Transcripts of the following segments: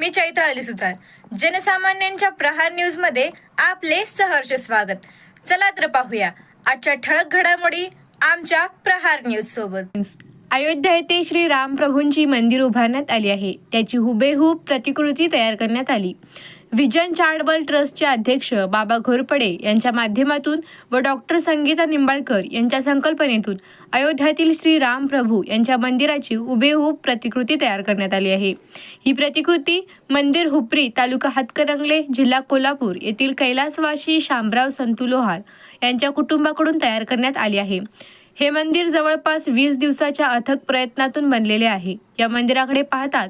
मी चैत्र अली सुतार. जनसामान्यांच्या प्रहार न्यूजमध्ये आपले सहर्ष स्वागत. चला तर पाहूया. आजच्या ठळक घडामोडी आमच्या प्रहार न्यूज सोबत अयोध्या येथे श्री रामप्रभूंची मंदिर उभारण्यात आली आहे. त्याची हुबेहूब प्रतिकृती तयार करण्यात आली. विजन चार्टबल ट्रस्टचे अध्यक्ष बाबा घोरपडे यांच्या माध्यमातून व डॉक्टर संगीता निंबाळकर यांच्या संकल्पनेतून अयोध्यातील श्री राम प्रभू यांच्या मंदिराची हुबेहूब प्रतिकृती तयार करण्यात आली आहे. ही प्रतिकृती मंदिर हुपरी तालुका हातकरंगले जिल्हा कोल्हापूर येथील कैलासवासी शामराव संतू लोहार यांच्या कुटुंबाकडून तयार करण्यात आली आहे. हे मंदिर जवळपास वीस दिवसाच्या अथक प्रयत्नातून बनलेले आहे. या मंदिराकडे पाहतात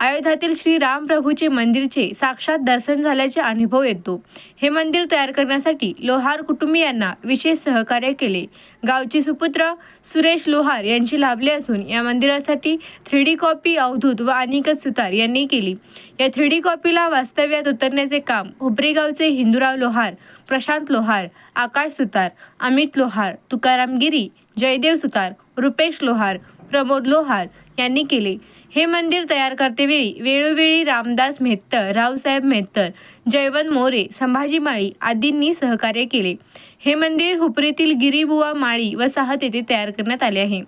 अयोध्यातील श्री राम प्रभूचे मंदिरचे साक्षात दर्शन झाल्याचे अनुभव येतो. हे मंदिर तयार करण्यासाठी लोहार कुटुंबियांना विशेष सहकार्य केले. गावची सुपुत्र सुरेश लोहार यांची लाभले असून या मंदिरासाठी थ्री डी कॉपी अवधूत व अनिकेत सुतार यांनी केली. या थ्री डी कॉपीला वास्तव्यात उतरण्याचे काम हुपरी हिंदुराव हिंदूराव लोहार प्रशांत लोहार आकाश सुतार अमित लोहार तुकाराम गिरी जयदेव सुतार रुपेश लोहार प्रमोद लोहार यांनी केले. हे मंदिर तयार करतेवेळी वेळोवेळी रामदास मेहत्तर रावसाहेब मेहत्तर जयवंत मोरे संभाजी माळी आदींनी सहकार्य केले. हे मंदिर हुपरीतील गिरीबुवा माळी वसाहत येथे तयार करण्यात आले आहे.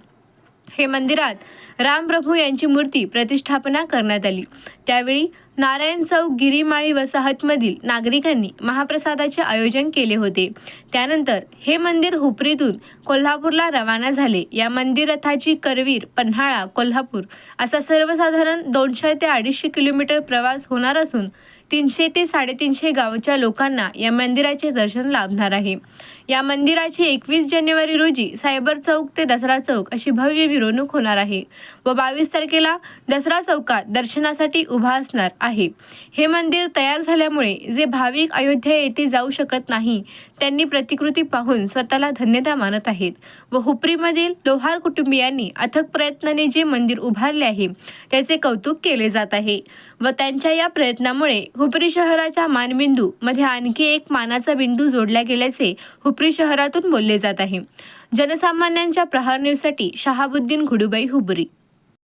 हे मंदिरात रामप्रभू यांची मूर्ती प्रतिष्ठापना करण्यात आली. त्यावेळी नारायण चौक गिरीमाळी वसाहतमधील नागरिकांनी महाप्रसादाचे आयोजन केले होते. त्यानंतर हे मंदिर हुपरीतून कोल्हापूरला रवाना झाले. या मंदिर रथाची करवीर पन्हाळा कोल्हापूर असा सर्वसाधारण दोनशे ते अडीचशे किलोमीटर प्रवास होणार असून तीनशे ते साडेतीनशे गावच्या लोकांना या मंदिराचे दर्शन लाभणार आहे. या मंदिराची एकवीस जानेवारी रोजी सायबर चौक ते दसरा चौक अशी भव्य मिरवणूक होणार आहे व बावीस तारखेला दसरा चौकात दर्शनासाठी उभा असणार. आहे. हे मंदिर तयार झाल्यामुळे जे भाविक अयोध्या येथे जाऊ शकत नाही त्यांनी प्रतिकृती पाहून स्वतःला धन्यता मानत आहेत व हुपरीमधील लोहार कुटुंबियांनी अथक प्रयत्नाने जे मंदिर उभारले आहे त्याचे कौतुक केले जात आहे व त्यांच्या या प्रयत्नामुळे हुपरी शहराच्या मानबिंदू मध्ये आणखी एक मानाचा बिंदू जोडला गेल्याचे हुपरी शहरातून बोलले जात आहे. जनसामान्यांच्या प्रहार न्यूजसाठी शहाबुद्दीन घुडुबाई हुबरी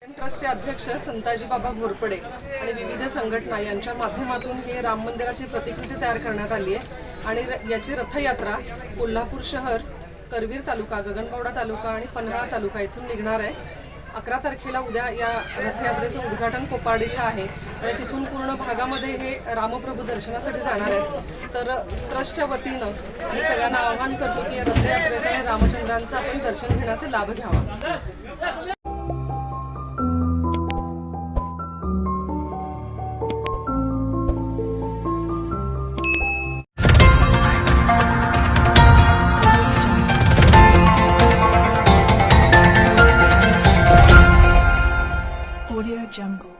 ट्रस्टचे अध्यक्ष संताजी बाबा घोरपडे आणि विविध संघटना यांच्या माध्यमातून हे राम मंदिराची प्रतिकृती तयार करण्यात आली आहे. आणि र- याची रथयात्रा कोल्हापूर शहर करवीर तालुका गगनबावडा तालुका आणि पन्हाळा तालुका इथून निघणार आहे. अकरा तारखेला उद्या या रथयात्रेचं उद्घाटन कोपाड इथं आहे. आणि तिथून पूर्ण भागामध्ये हे रामप्रभू दर्शनासाठी जाणार आहेत. तर ट्रस्टच्या वतीनं मी सगळ्यांना आवाहन करतो की या रथयात्रेचं आणि रामचंद्रांचं आपण दर्शन घेण्याचा लाभ घ्यावा. jungle.